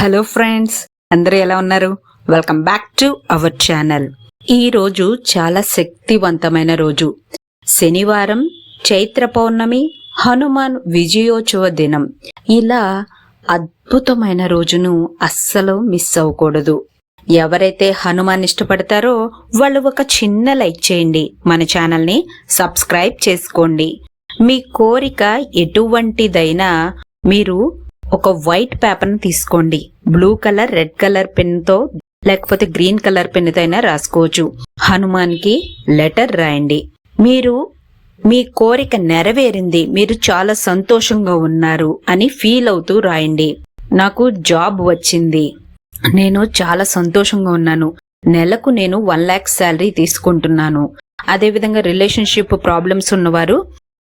Hello friends అందరూ ఎలా ఉన్నారు? Welcome back to our channel. ఈ రోజు చాలా శక్తివంతమైన రోజు. శనివారం చైత్ర పౌర్ణమి హనుమాన్ విజయోత్సవ దినం. ఇలా అద్భుతమైన రోజును అస్సలు మిస్ అవ్వకూడదు. ఎవరైతే హనుమాన్ ఇష్టపడతారో వాళ్ళు ఒక చిన్న లైక్ చేయండి. మన ఛానల్ని సబ్స్క్రైబ్ చేసుకోండి. మీ కోరిక ఎటువంటిదైనా మీరు ఒక వైట్ పేపర్ని తీసుకోండి. బ్లూ కలర్ రెడ్ కలర్ పెన్తో లేకపోతే గ్రీన్ కలర్ పెన్తో అయినా రాసుకోవచ్చు. హనుమాన్కి లెటర్ రాయండి. మీరు మీ కోరిక నెరవేరింది. మీరు చాలా సంతోషంగా ఉన్నారు అని ఫీల్ అవుతూ రాయండి. నాకు జాబ్ వచ్చింది. నేను చాలా సంతోషంగా ఉన్నాను. నెలకు నేను వన్ ల్యాక్ శాలరీ తీసుకుంటున్నాను. అదేవిధంగా రిలేషన్షిప్ ప్రాబ్లమ్స్ ఉన్నవారు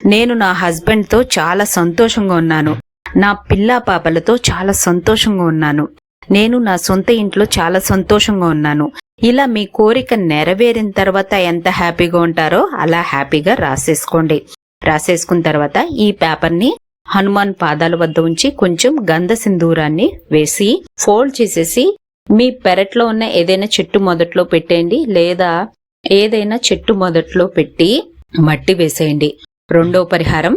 నేను నా హస్బెండ్తో చాలా సంతోషంగా ఉన్నాను. నా పిల్ల పాపలతో చాలా సంతోషంగా ఉన్నాను. నేను నా సొంత ఇంట్లో చాలా సంతోషంగా ఉన్నాను. ఇలా మీ కోరిక నెరవేరిన తర్వాత ఎంత హ్యాపీగా ఉంటారో అలా హ్యాపీగా రాసేసుకోండి. రాసేసుకున్న తర్వాత ఈ పేపర్ని హనుమాన్ పాదాల వద్ద ఉంచి కొంచెం గంధ సింధూరాన్ని వేసి ఫోల్డ్ చేసేసి మీ పెరట్లో ఉన్న ఏదైనా చెట్టు మొదట్లో పెట్టేయండి లేదా ఏదైనా చెట్టు మొదట్లో పెట్టి మట్టి వేసేయండి. రెండో పరిహారం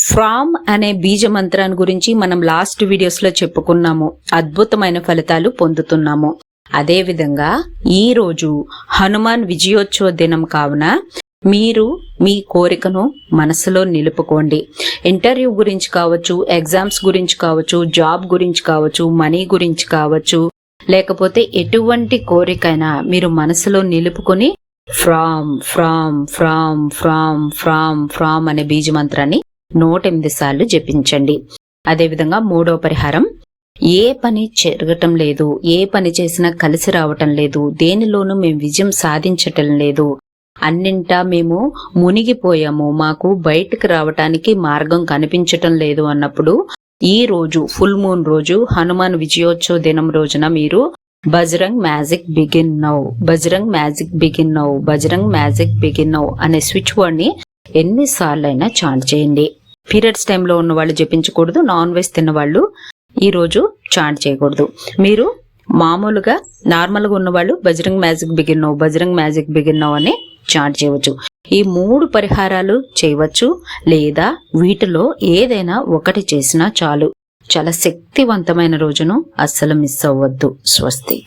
ఫ్రామ్ అనే బీజ మంత్రాన్ని గురించి మనం లాస్ట్ వీడియోస్లో చెప్పుకున్నాము. అద్భుతమైన ఫలితాలు పొందుతున్నాము. అదేవిధంగా ఈ రోజు హనుమాన్ విజయోత్సవ దినం కావున మీరు మీ కోరికను మనసులో నిలుపుకోండి. ఇంటర్వ్యూ గురించి కావచ్చు ఎగ్జామ్స్ గురించి కావచ్చు జాబ్ గురించి కావచ్చు మనీ గురించి కావచ్చు లేకపోతే ఎటువంటి కోరికైనా మీరు మనసులో నిలుపుకొని from from from from from from అనే బీజ మంత్రాన్ని నూట ఎనిమిది సార్లు జపించండి. అదేవిధంగా మూడో పరిహారం ఏ పని జరగటం లేదు ఏ పని చేసినా కలిసి రావటం లేదు దేనిలోనూ మేము విజయం సాధించటం లేదు అన్నింటా మేము మునిగిపోయాము మాకు బయటకు రావటానికి మార్గం కనిపించటం లేదు అన్నప్పుడు ఈ రోజు ఫుల్ మూన్ రోజు హనుమాన్ విజయోత్సవ దినం రోజున మీరు Bajrang magic begin now Bajrang magic begin now Bajrang magic begin now అనే స్విచ్ వర్డ్ని ఎన్నిసార్లు అయినా చాంట్ చేయండి. పీరియడ్స్ టైంలో ఉన్న వాళ్ళు జపించకూడదు నాన్ వెజ్ తిన్న వాళ్ళు ఈ రోజు చాంట్ చేయకూడదు. మీరు మామూలుగా నార్మల్గా ఉన్న వాళ్ళు Bajrang magic begin Bajrang magic begin అని చాంట్ చేయవచ్చు. ఈ మూడు పరిహారాలు చేయవచ్చు లేదా వీటిలో ఏదైనా ఒకటి చేసినా చాలు. చాలా శక్తివంతమైన రోజును అస్సలు మిస్ అవ్వద్దు. స్వస్తి.